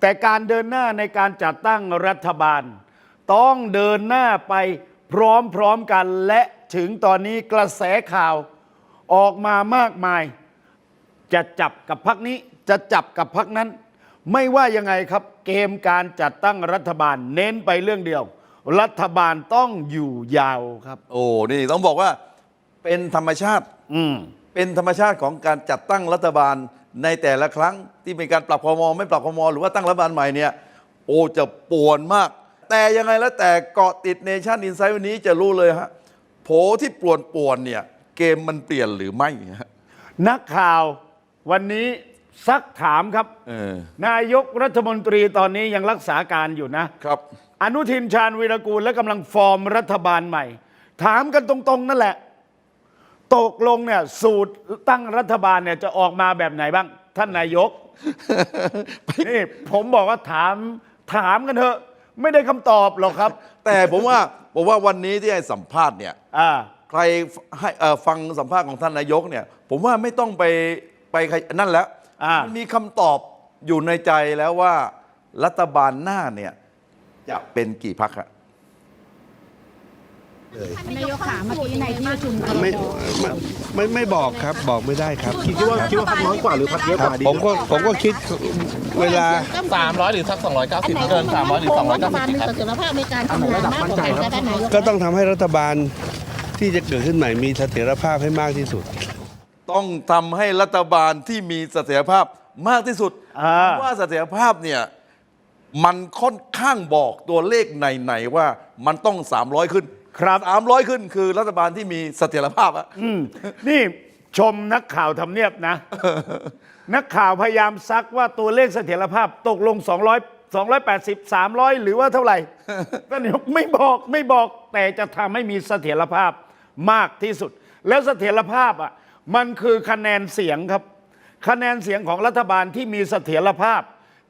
แต่การเดินหน้าในการจัดตั้งรัฐบาล ต้องเดินหน้าไปพร้อมๆกันและถึงตอนนี้กระแสข่าวออกมามากมาย จะจับกับพักนี้จะจับกับพักนั้น ไม่ว่ายังไงครับ เกมการจัดตั้งรัฐบาลเน้นไปเรื่องเดียว รัฐบาลต้องอยู่ยาวครับ โอ้นี่ต้องบอกว่าเป็นธรรมชาติ อืม เป็นธรรมชาติของการจัดตั้งรัฐบาล ในแต่ละครั้งที่มีการปรับคอรมอไม่ปรับคอรมอหรือว่าตั้งรัฐบาลใหม่เนี่ยโอ้จะป่วนมาก แต่ยังไงแล้วแต่เกาะติดเนชั่นอินไซด์วันนี้จะรู้เลยฮะโผที่ป่วนป่วนๆเนี่ยเกมมันเปลี่ยนหรือไม่ฮะนักข่าววันนี้ซักถามครับ เออนายกรัฐมนตรีตอนนี้ยังรักษาการอยู่นะ ครับ อนุทินชาญวีรกูลและกำลังฟอร์มรัฐบาลใหม่ ถามกันตรงๆนั่นแหละ ตกลงเนี่ยสูตรตั้งรัฐบาลเนี่ยจะออกมาแบบไหนบ้าง ท่านนายก นี่ผมบอกว่าถามถามกันเถอะ ไม่ได้คำตอบหรอกครับ แต่ผมว่าผมว่าวันนี้ที่ให้สัมภาษณ์เนี่ย อ่า ใครให้เอ่อฟังสัมภาษณ์ของท่านนายกเนี่ย ผมว่าไม่ต้องไปไปใครนั่นแล้วอ่ามันมีคำตอบอยู่ในใจแล้วว่า รัฐบาลหน้าเนี่ย จะเป็นกี่พักอะ นายกขาเมื่อกี้ในที่ประชุมครไม่มไม่ไม่ไม่บอกครับบอกไม่ได้ครับคิดว่าคิดว่าพักน้อยกว่าหรือพักเยอะคกรับว่าดีผมก็ผมก็คิดเวลา300หรือสัก290เกิน300หรือรัฐบาล290มีครับ เสถียรภาพในการทำงานมากกว่ากันค่ะท่านนายก ก็ต้องทำให้รัฐบาลที่จะเกิดขึ้นใหม่มีเสถียรภาพให้มากที่สุด ต้องทำให้รัฐบาลที่มีเสถียรภาพมากที่สุดอ่า เพราะว่าเสถียรภาพเนี่ยมันค่อนข้างบอกตัวเลขไหนๆว่ามันต้อง 300 ขึ้น ครับ300ขึ้นคือรัฐบาลที่มีเสถียรภาพอะอืมนี่ชมนักข่าวทำเนียบนะ นักข่าวพยายามซักว่าตัวเลขเสถียรภาพตกลง 200 280 300 หรือว่าเท่าไหร่ ท่านนายกไม่บอกไม่บอกแต่จะทำให้มีเสถียรภาพมากที่สุด แล้วเสถียรภาพอะมันคือคะแนนเสียงครับ คะแนนเสียงของรัฐบาลที่มีเสถียรภาพ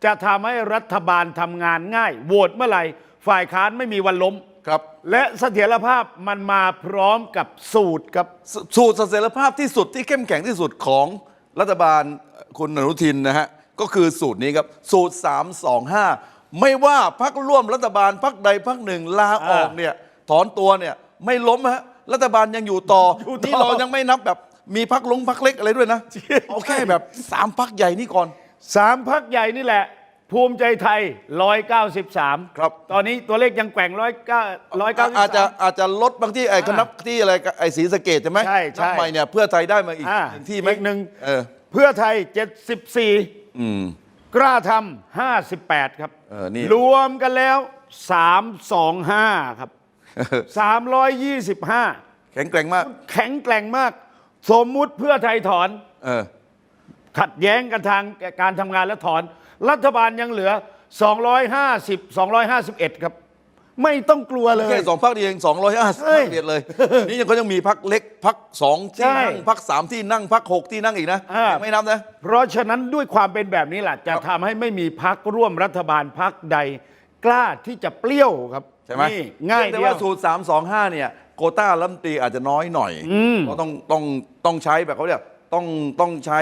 จะทำให้รัฐบาลทำงานง่ายโหวตเมื่อไหร่ฝ่ายค้านไม่มีวันล้ม ครับ และเสถียรภาพมันมาพร้อมกับสูตรครับ สสูตรเสถียรภาพที่สุดที่เข้มแข็งที่สุดของรัฐบาลคุณอนุทินนะฮะ ก็คือสูตรนี้ครับ สูตร 325 ไม่ว่าพักร่วมรัฐบาลพักใดพักหนึ่งลาออกอ่าเนี่ย ถอนตัวเนี่ยไม่ล้มฮะรัฐบาลยังอยู่ต่ออยู่ต่อ นี่เรายังไม่นับแบบมีพักลงพักเล็กอะไรด้วยนะ เอาแค่แบบสามพักใหญ่นี่ก่อน สามพักใหญ่นี่แหละ ภูมิใจไทย 193 ครับ ตอนนี้ตัวเลขยังแกว่งร้อยเก้าร้อยเก้าอาจจะอาจจะลดบางที่ไอ้คณะที่อะไรไอ้ศรีสะเกดใช่ไหมใช่ใช่นับใหม่เนี่ยเพื่อไทยได้มาอีกอ่าหนึ่งที่ไหมอีกหนึ่งเออเพื่อไทย 74อืมกล้าทำ58 ครับเออนี่รวมกันแล้ว 325 ครับ 325 แข็งแกร่งมาก แข็งแกร่งมาก สมมุติเพื่อไทยถอนเออขัดแย้งกันทางการทำงานและถอน รัฐบาลยังเหลือ 250 251 ครับ ไม่ต้องกลัวเลย แค่สองพักเดียวเองสองร้อยห้าสิบเฮ้ยเดียดเลย นี่ยังเขายังมีพักเล็กพักสองที่ใช่นั่งพักสามที่นั่งพักหกที่นั่งอีกนะอ่ายัยังไม่นับนะ เพราะฉะนั้นด้วยความเป็นแบบนี้แหละจะทำให้ไม่มีพักร่วมรัฐบาลพักใด กล้าที่จะเปรี้ยวครับใช่ไหมนี่ง่ายแต่เดียว่า ว สูตรสามสองห้าเนี่ย โควต้ารัฐมนตรีอาจจะน้อยหน่อยอืมเพราะต้องต้องต้องใช้แบบเขาเรียกต้องต้องใช้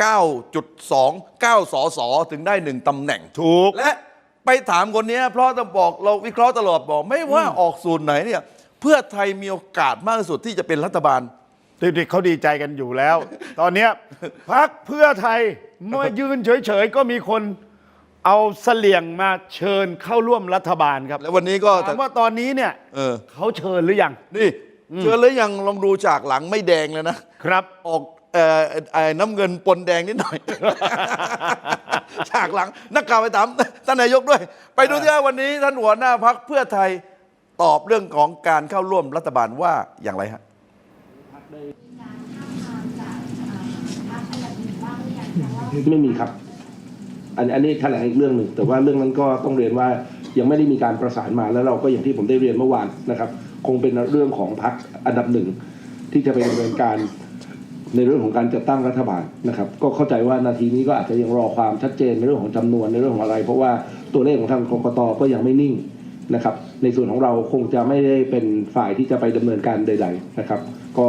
9.2 9สอสอถึงได้หนึ่งตำแหน่ง ถูก และไปถามคนเนี้ยเพราะต้องบอกเราวิเคราะห์ตลอดบอกไม่ว่าออกสูตรไหนเนี่ยเพื่อไทยมีโอกาสมากที่สุดที่จะเป็นรัฐบาล เด็กๆเขาดีใจกันอยู่แล้ว ตอนเนี้ยพักเพื่อไทยเมื่อยืนเฉยๆ ก็มีคนเอาเสลี่ยงมาเชิญเข้าร่วมรัฐบาลครับแล้ววันนี้ก็ถามว่าตอนนี้เนี่ยเออ เขาเชิญหรือยัง นี่เจอแล้วยังลองดูจากหลังไม่แดงเลยนะครับ ออก เอ่อเอ่อน้ำเงินปนแดงนิดหน่อย ฉากหลัง นักข่าวไปถามท่านนายกด้วย ไปดูที่ว่าวันนี้ท่านหัวหน้าพักเพื่อไทยตอบเรื่องของการเข้าร่วมรัฐบาลว่าอย่างไรฮะ ไม่มีครับ อันอันนี้แถลงอีกเรื่องหนึ่ง แต่ว่าเรื่องนั้นก็ต้องเรียนว่ายังไม่ได้มีการประสานมาแล้วเราก็อย่างที่ผมได้เรียนเมื่อวานนะครับ คงเป็นเรื่องของพรรคอันดับหนึ่งที่จะไปดำเนินการ ในเรื่องของการจัดตั้งรัฐบาลนะครับ ก็เข้าใจว่านาทีนี้ก็อาจจะยังรอความชัดเจนในเรื่องของจำนวนในเรื่องของอะไร เพราะว่าตัวเลขของทางกกตก็ยังไม่นิ่งนะครับ ในส่วนของเราคงจะไม่ได้เป็นฝ่ายที่จะไปดำเนินการใด ๆนะครับ ก็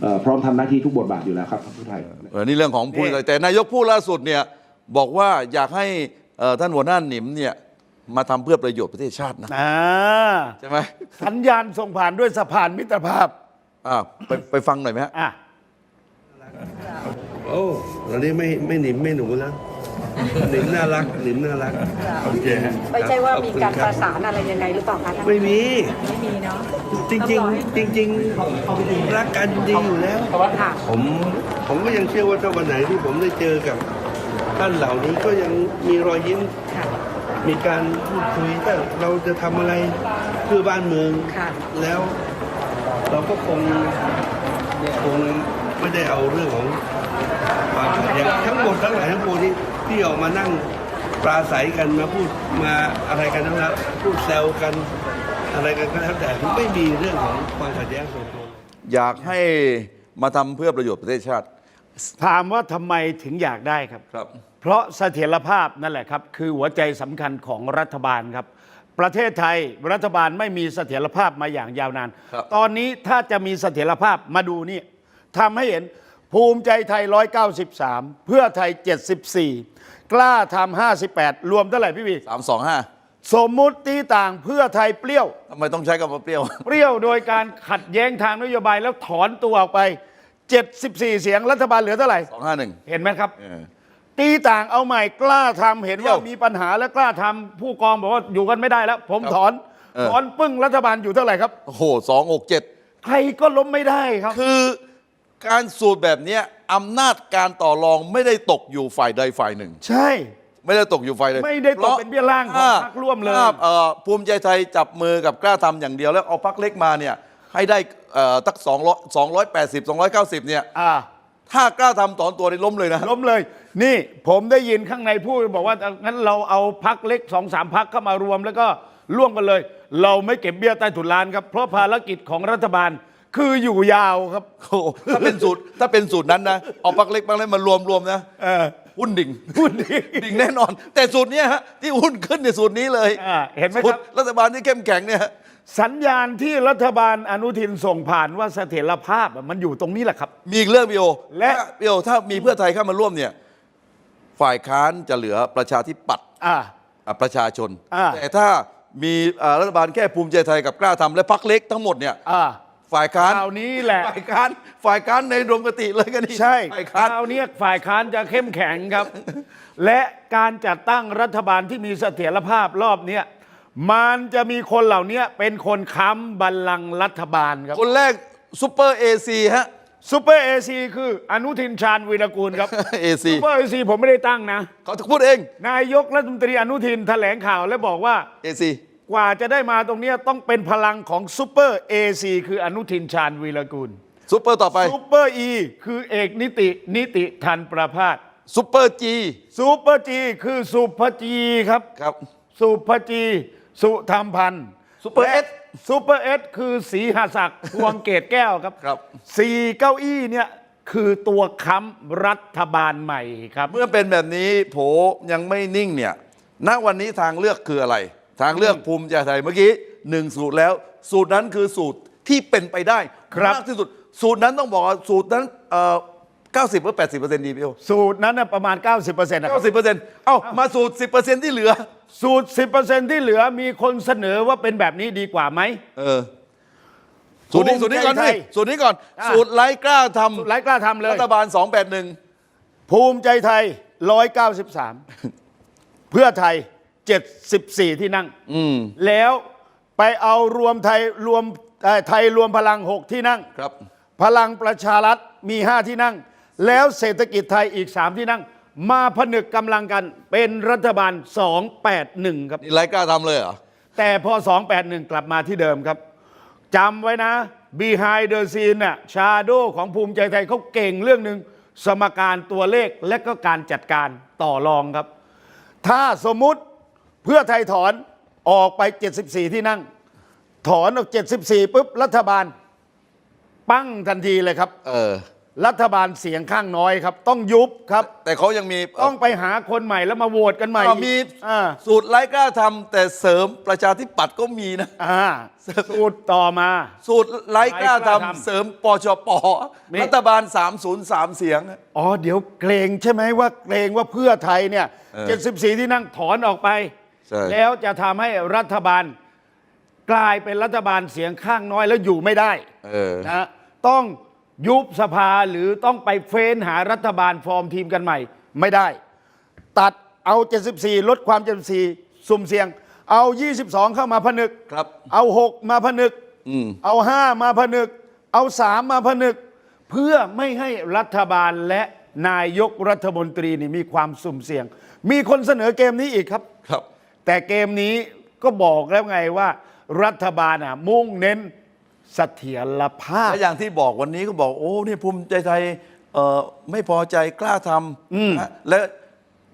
เอ่อพร้อมทำหน้าที่ทุกบทบาทอยู่แล้วครับพรรคเพื่อไทยเออนี่เรื่องของผู้นี่แต่นายกพูดล่าสุดเนี่ยบอกว่าอยากให้เอ่อท่านหัวหน้าหนิมเนี่ยมาทำเพื่อประโยชน์ประเทศชาตินะอ่าใช่ไหมสัญญาณส่งผ่านด้วยสะพานมิตรภาพอ้าวไปไปฟังหน่อยไหมฮะอะ โอ้ตอนนี้ไม่ไม่หนิมไม่หนูแล้วหนิมน่ารักหนิมน่ารักโอเคฮะไม่ใช่ว่ามีการขอบคุณคปบระสานอะไรยังไงหรือเปล่าคะท่านไม่มี ไม่มีเนาะจริงๆจริงๆรักกันดีอยู่แล้วค่ะผมผมก็ยังเชื่อว่าถ้าวันไหนที่ผมได้เจอกับท่านเหล่านี้ก็ยังมีรอยยิ้มค่ะมีการพูดคุยถ้าเราจะทำอะไรเพื่อบ้านเมืองค่ะแล้ว เราก็คงคง ไม่ได้เอาเรื่องของความขัดแย้งทั้งหมดทั้งหลายทั้งปวงที่ที่ออกมานั่งปราศัยกันมาพูดมาอะไรกันทั้งนั้นพูดแซวกันอะไรกันก็แล้วแต่ไม่มีเรื่องของความขัดแย้งส่วนตัวอยากให้มาทำเพื่อประโยชน์ประเทศชาติ ถามว่าทำไมถึงอยากได้ครับ ครับ เพราะเสถียรภาพนั่นแหละครับ คือหัวใจสำคัญของรัฐบาลครับ ประเทศไทยรัฐบาลไม่มีเสถียรภาพมาอย่างยาวนาน ครับ ตอนนี้ถ้าจะมีเสถียรภาพมาดูนี่ ทำให้เห็นภูมิใจไทย 193 เพื่อไทย 74 กล้าทำ58 รวมเท่าไหร่พี่วีสามสองห้าสมมุติต่างเพื่อไทยเปรี้ยว ทำไมต้องใช้คำว่าเปรี้ยว เปรี้ยวโดยการขัดแย้งทางนโยบายแล้วถอนตัวออกไป 74 เสียงรัฐบาลเหลือเท่าไหร่ สองห้าหนึ่ง เห็นไหมครับ ตีต่างเอาใหม่กล้าทำเห็นว่าเดี๋ยวมีปัญหาและกล้าทำผู้กองบอกว่าอยู่กันไม่ได้แล้ว ผมครับถอนเออ ถอนปึ้งรัฐบาลอยู่เท่าไหร่ครับ โอ้โหสองหกเจ็ดใครก็ล้มไม่ได้ครับ คือ การสูตรแบบเนี้ยอำนาจการต่อรองไม่ได้ตกอยู่ฝ่ายใดฝ่ายหนึ่ง ใช่ ไม่ได้ตกอยู่ฝ่ายใดไม่ได้ตกเป็นเบี้ยล่างของถ้พรรคร่วมเลยถ้าเอ่อภูมิใจไทยจับมือกับกล้าทำอย่างเดียวแล้วเอาพักเล็กมาเนี่ยให้ได้เอ่อตักสองร้อยสองร้อยแปดสิบสองร้อยเก้าสิบเนี่ยอ่าถ้ากล้าทำถอนตัวนี่ล้มเลยนะ ล้มเลย นี่ผมได้ยินข้างในพูดบอกว่างั้นเราเอาพักเล็กสองสามพักเข้ามารวมแล้วก็ร่วมกันเลย เราไม่เก็บเบี้ยใต้ถุนลานครับ เพราะภารกิจของรัฐบาล คืออยู่ยาวครับ โอ้โหถ้าเป็นสูตรถ้าเป็นสูตรนั้นนะเอาพักเล็กพักเล็กมารวมรวมนะเออ หุ้นดิ่งพูดดีดิ่งแน่นอน แต่สูตรเนี้ยฮะที่หุ้นขึ้นในยสูตรนี้เลยอ่าเห็นไหมสูคตรับรรัฐบาลที่เข้มแข็งเนี่ยสัญญาณที่รัฐบาลอนุทินส่งผ่านว่าเสถียรภาพอะมันอยู่ตรงนี้แหละครับ มีอีกเรื่องพี่โอและ ถ้าพี่โอถ้ามีเพื่อไทยเข้ามาร่วมเนี่ยฝ่ายค้านจะเหลือประชาธิปัตย์ อ่า อะประชาชน อ่าแต่ถ้ามีอ่ารัฐบาลแค่ภูมิใจไทยกับกล้าทำและพักเล็กทั้งหมดเนี่ยอ่า ฝ่ายค้านคราวนี้แหละ ฝ่ายค้านฝ่ายค้านในรวมกติเลยกันนี่ใช่ฝ่ายคค้าน ราวนี้ฝ่ายค้านจะเข้มแข็งครับ และการจัดตั้งรัฐบาลที่มีเสถียรภาพรอบเนี้ยมันจะมีคนเหล่านี้เป็นคนค้ำบัลลังก์รัฐบาลครับคนแรกซูเปอร์เอซีฮะ ซูเปอร์เอซีคืออนุทินชาญวีรกูลครับเอซีซูเปอร์เอซีผมไม่ได้ตั้งนะ เขาพูดเองนายกรัฐมนตรีอนุทินแถลงข่าวและบอกว่า เอซี กว่าจะได้มาตรงเนี้ยต้องเป็นพลังของซูเปอร์เอซีคืออนุทินชาญวีรกูลซูเปอร์ต่อไปซูเปอร์อีคือเอกนิตินิติทันประพาสซูเปอร์จีซูเปอร์จีคือสุภจีครับ ครับ สุภจีสุธรรมพันธ์ซูเปอร์เอสซูเปอร์เอสคือสีหศักดิ์ พวงเกตแก้วครับครับ สี่เก้าอี้เนี่ยคือตัวค้ำรัฐบาลใหม่ครับ เมื่อเป็นแบบนี้โผยังไม่นิ่งเนี่ย ณวันนี้ทางเลือกคืออะไร ทางเลือกภูมิใจไทยเมื่อกี้หนึ่งสูตรแล้ว สูตรนั้นคือสูตรที่เป็นไปได้ครับ มากที่สุด สูตรนั้นต้องบอกว่าสูตรนั้นเอ่อ90หรือ80เปอร์เซ็นต์ดีพี่โอสูตรนั้นนะประมาณ 90%นะครับ 90เปอร์เซ็นต์เอ้ามาสูตร 10เปอร์เซ็นต์ที่เหลือ สูตร 10%ที่เหลือมีคนเสนอว่าเป็นแบบนี้ดีกว่าไหม เออ สูตรนี้ภูสูตรมินี้ก่อนใจไทนี่ยสูตรนี้ก่อน อะ สูตรไร้กล้าทสูตรไร้กล้าทำำเลย รัฐบาล 281 ภูมิใจไทย 193 เพื่อไทย 74 ที่นั่ง อืมแล้วไปเอารวมไทยรวมเอ่อไทยรวมพลัง 6 ที่นั่ง ครับ พลังประชารัฐมี 5 ที่นั่ง แล้วเศรษฐกิจไทยอีก 3 ที่นั่ง มาผนึกกำลังกันเป็นรัฐบาล 281 ครับ นี่ไร้กล้าทำเลยเหรอ แต่พอ 281 กลับมาที่เดิมครับจำไว้นะ behind the scene น่ะชาโดของภูมิใจไทยเขาเก่งเรื่องหนึ่งสมการตัวเลขและก็การจัดการต่อรองครับ ถ้าสมมุติ เพื่อไทยถอนออกไป 74 ที่นั่ง ถอนออก 74ปุ๊บรัฐบาล ปั้งทันทีเลยครับ เออ รัฐบาลเสียงข้างน้อยครับ ต้องยุบครับ แต่เขายังมีต้องไปหาคนใหม่แล้วมาโหวตกันใหม่อ่ามีอ่าสูตรไร้กล้าทำแต่เสริมประชาธิปัตย์ก็มีนะ อ่าสูตรต่อมา สูตรไร้กล้าไร้กล้าทำทำเสริมปชปนี่ รัฐบาล 303 เสียง อ๋อ เดี๋ยวเกรงใช่ไหมว่าเกรงว่าเพื่อไทยเนี่ยเออ74 ที่นั่งถอนออกไป ใช่ แล้วจะทำให้รัฐบาลกลายเป็นรัฐบาลเสียงข้างน้อยแล้วอยู่ไม่ได้เออ นะต้องยุบสภาหรือต้องไปเฟ้นหารัฐบาลฟอร์มทีมกันใหม่ ไม่ได้ ตัดเอา 74 ลดความ 74 สุ่มเสี่ยง เอา 22 เข้ามาผนึก ครับเอา 6 มาผนึก อืม เอา 5 มาผนึก เอา 3 มาผนึก เพื่อไม่ให้รัฐบาลและนายกรัฐมนตรีนี่มีความสุ่มเสี่ยง มีคนเสนอเกมนี้อีกครับ ครับ แต่เกมนี้ก็บอกแล้วไงว่า รัฐบาลอะมุ่งเน้นเสถียรภาพ และอย่างที่บอกวันนี้ก็บอกโอ้นี่ภูมิใจไทยเอ่อไม่พอใจกล้าทำนะและ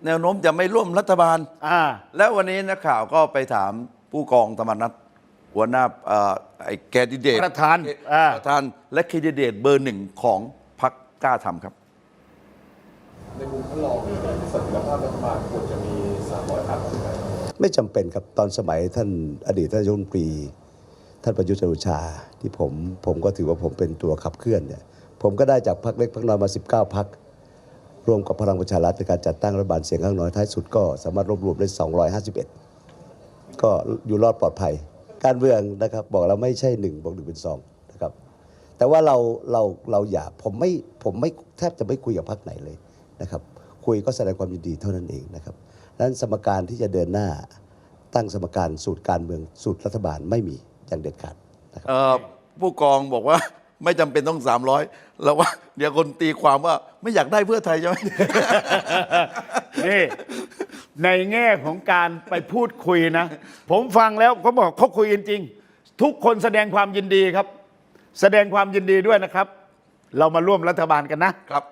แนวโน้มจะไม่ร่วมรัฐบาล อ่า แล้ววันนี้นักข่าวก็ไปถามผู้กองธรรมนัฐหัวหน้าเอ่อไอ้แคนดิเดตประธานอ่า ประธานและแคนดิเดตเบอร์หนึ่งของพรรคกล้าทำครับ ในมุมท่านรองเสถียรภาพรัฐบาลควรจะมี 300พรรคใช่ไหม ไม่จำเป็นครับตอนสมัยท่านอดีตท่านยกรัฐมนตรี ท่านประยุทธ์จันทร์โอชา ที่ผมผมก็ถือว่าผมเป็นตัวขับเคลื่อนเนี่ยผมก็ได้จากพรรคเล็กพรรคน้อยมา 19พรรครวมกับพลังประชารัฐในการจัดตั้งรัฐบาลเสียงข้างน้อยท้ายสุดก็สามารถรวบรวมได้ 251 ก็อยู่รอดปลอดภัย การเมืองนะครับบอกเราไม่ใช่1บวก1เป็น2นะครับแต่ว่าเราเราเราอย่าผมไม่ผมไม่แทบจะไม่คุยกับพรรคไหนเลยนะครับคุยก็แสดงความยินดีเท่านั้นเองนะครับ นั้นสมการที่จะเดินหน้าตั้งสมการสูตรการเมืองสูตรรัฐบาลไม่มีอย่างเด็ดขาดนะครับเอ่อผู้กองบอกว่าไม่จำเป็นต้อง 300แล้วว่าเดี๋ยวคนตีความว่าไม่อยากได้เพื่อไทยใช่ไหมนี่ในแง่ของการไปพูดคุยนะ ผมฟังแล้วเขาบอกเขาคุยกันจริง ทุกคนแสดงความยินดีครับ แสดงความยินดีด้วยนะครับ เรามาร่วมรัฐบาลกันนะครับ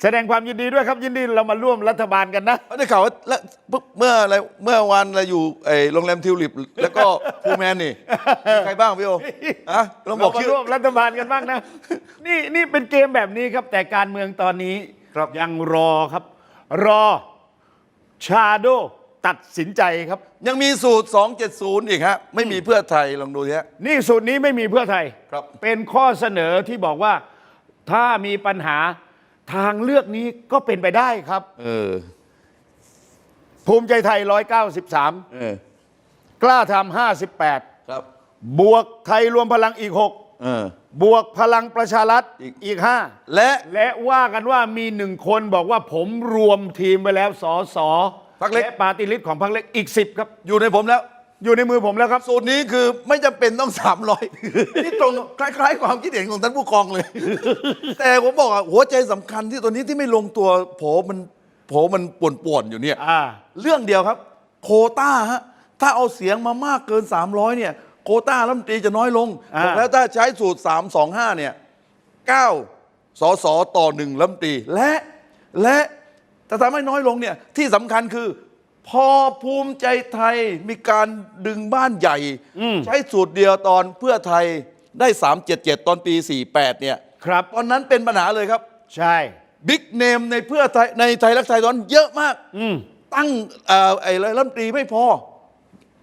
แสดงความยินดีด้วยครับยินดีเรามาร่วมรัฐบาลกันนะ ได้ข่าวว่าแล้วเมื่ออะไรเมื่อวันเราอยู่ไอ้โรงแรมทิวลิป แล้วก็ภูแมนนี่มีใครบ้างพี่โออะลองบเราอกมาชื่อ ร่วมรัฐบาลกันบ้างนะ นี่นี่เป็นเกมแบบนี้ครับ แต่การเมืองตอนนี้ครับ ยังรอครับ รอชาโดตัดสินใจครับ ยังมีสูตร 270 อีกฮะ ไม่มีเพื่อไทยลองดูทีฮะ นี่สูตรนี้ไม่มีเพื่อไทย ครับ เป็นข้อเสนอที่บอกว่าถ้ามีปัญหา ทางเลือกนี้ก็เป็นไปได้ครับ เออ ภูมิใจไทย193เออกล้าทำ58 ครับ บวกไทยรวมพลังอีก เออ 6 บวกพลังประชารัฐอีก อีก5และและว่ากันว่ามีหนึ่งคนบอกว่าผมรวมทีมไปแล้วสอสอพรรคเล็ก และปาร์ติลิสต์ของพรรคเล็กอีก 10 ครับ อยู่ในผมแล้ว อยู่ในมือผมแล้วครับ สูตรนี้คือไม่จำเป็นต้อง 300นี่ตรงคล้ายๆ ความคิดเห็นของท่านผู้กองเลย แต่ผมบอกอะหัวใจสำคัญที่ตัวนี้ที่ไม่ลงตัวโผมันโผมันป่วนๆอยู่เนี่ย อ่า เรื่องเดียวครับ โควต้าฮะถ้าเอาเสียงมามากเกิน 300 เนี่ย โควต้ารัฐมนตรีจะน้อยลงอ่าบอกแล้วถ้าใช้สูตร 325 เนี่ย 9 สสต่อหนึ่งรัฐมนตรีและและถ้าทำให้น้อยลงเนี่ย ที่สำคัญคือ พอภูมิใจไทยมีการดึงบ้านใหญ่ ใช้สูตรเดียวตอนเพื่อไทยได้ 377 ตอนปี 48 เนี่ยครับตอนนั้นเป็นปัญหาเลยครับ ใช่บิ๊กเนมในเพื่อไทยในไทยรักไทยตอนนนเยอะมากอืมตั้งเอ่อไอ้รัฐมนตรีไม่พอ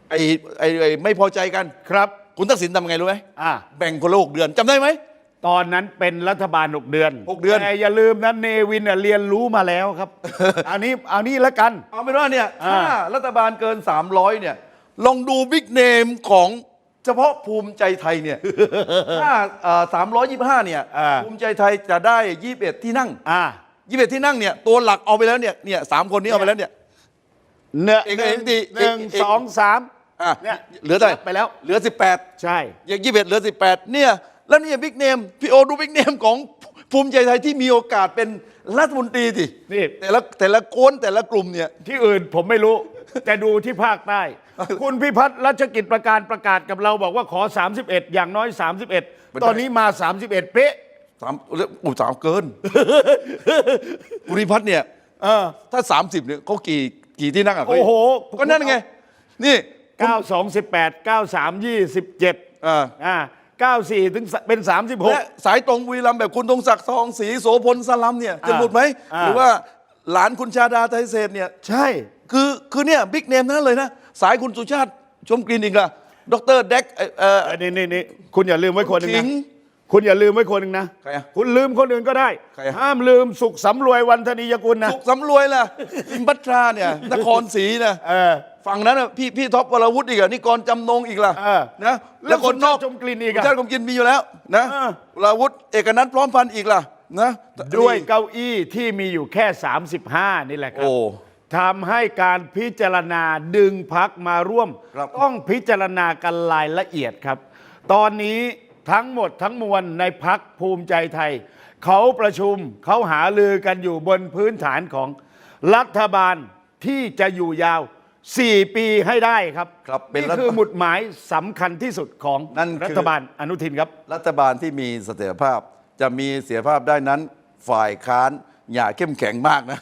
ไอ้ไอ้ไอ้ไม่พอใจกันครับ คุณทักษิณทำไงรู้ไหมอ่าแบ่งคนละหกเดือนจำได้ไหม ตอนนั้นเป็นรัฐบาล 6 เดือนหกเดือน แต่อย่าลืมนะเนวินน่ะเรียนรู้มาแล้วครับ อันนี้เอานี้แล้วกัน เอาเป็นว่าเนี่ยอ่าถ้ารัฐบาลเกิน 300 เนี่ย ลองดูบิ๊กเนมของเฉพาะภูมิใจไทยเนี่ย ถ้าสามร้อยยี่ห้าเนี่ย อ่า ภูมิใจไทยจะได้ยี่สิบเอ็ดที่นั่ง อ่ายี่สิบเอ็ดที่นั่งเนี่ย ตัวหลักเอาไปแล้วเนี่ยเนี่ยสามคนนี้เอาไปแล้วเนี่ย เนื้อเอกหนึ่งเอกดีหนึ่งเอกเอก สองสามอะเนี่ยเหลือเท่าไหร่ไปแล้ว เหลือสิบแปดใช่ อย่างยี่สิบเอ็ดเหลือสิบแปดเนี่ย แล้วเนี่ยบิ๊กเนมพี่โอดูบิ๊กเนมของภูมิใจไทยที่มีโอกาสเป็นรัฐมนตรีสินี่ แต่ละแต่ละโกนแต่ละกลุ่มเนี่ย ที่อื่นผมไม่รู้ แต่ดูที่ภาคใต้ คุณพิพัฒน์รัชกิจประการประกาศกับเราบอกว่าขอ 31 อย่างน้อย 31 ตอนนี้มา 31 เป๊ะสามอุยสามเกิน ภูริพัฒน์เนี่ยเออถ้า 30เนี่ยเขากี่กี่ที่นั่งอะเขาโอ้โห ก็นั่นไง นี่ 9 2 18 9 3 27อ่าอ่า 94 ถึงเป็น และ36 สายตรงบุรีรัมย์แบบคุณธงศักดิ์ทองศรีโสพลสลัมเนี่ยจะอ่าหลุดไหม อ่า หรือว่าหลานคุณชาดาไทยเศรษฐ์เนี่ย ใช่ คือคือเนี่ยบิ๊กเนมนั้นเลยนะ สายคุณสุชาติชมกลิ่นอีกล่ะดรเด็กเอ่อเอ่อเออนี่นี่นี่คุณอย่าลืมไว้คนหนึ่งขินะ งคุณอย่าลืมไว้คนหนึ่งนะ ใครอะคุณลืมคนอื่นก็ได้ ใครอะ ห้ามลืมสุขสำรวยวันธนียกุลนะ สุขสำรวยล่ะอิมพัตราเนี่ย นครศรีนะเออ ฝั่งนั้นน่ะพี่พี่ท็อปวรวุฒิอีกอะนี่กรจำนงอีกล่ะเออนะแล้วคนนอกชมกลิ่นอีกคุณอะชาติชมกลิ่นมีอยู่แล้วนะเออ วรวุฒิเอกนัทพร้อมพันธ์อีกล่ะนะด้วยเก้าอี้ที่มีอยู่แค่ 35 นี่แหละครัโอ้ทำให้การพิจารณาดึงพักมาร่วม ครับ ต้องพิจารณากันรายละเอียดครับ ตอนนี้ทั้งหมดทั้งมวลในพักภูมิใจไทย เขาประชุมเขาหาลือกันอยู่บนพื้นฐานของรัฐบาลที่จะอยู่ยาว 4 ปีให้ได้ครับครับเป็นนี่รัฐคือหมุดหมายสำคัญที่สุดของนั่นคือ รัฐบาลอนุทินครับ รัฐบาลที่มีเสถียรภาพจะมีเสถียรภาพได้นั้นฝ่ายค้านอย่าเข้มแข็งมากนะ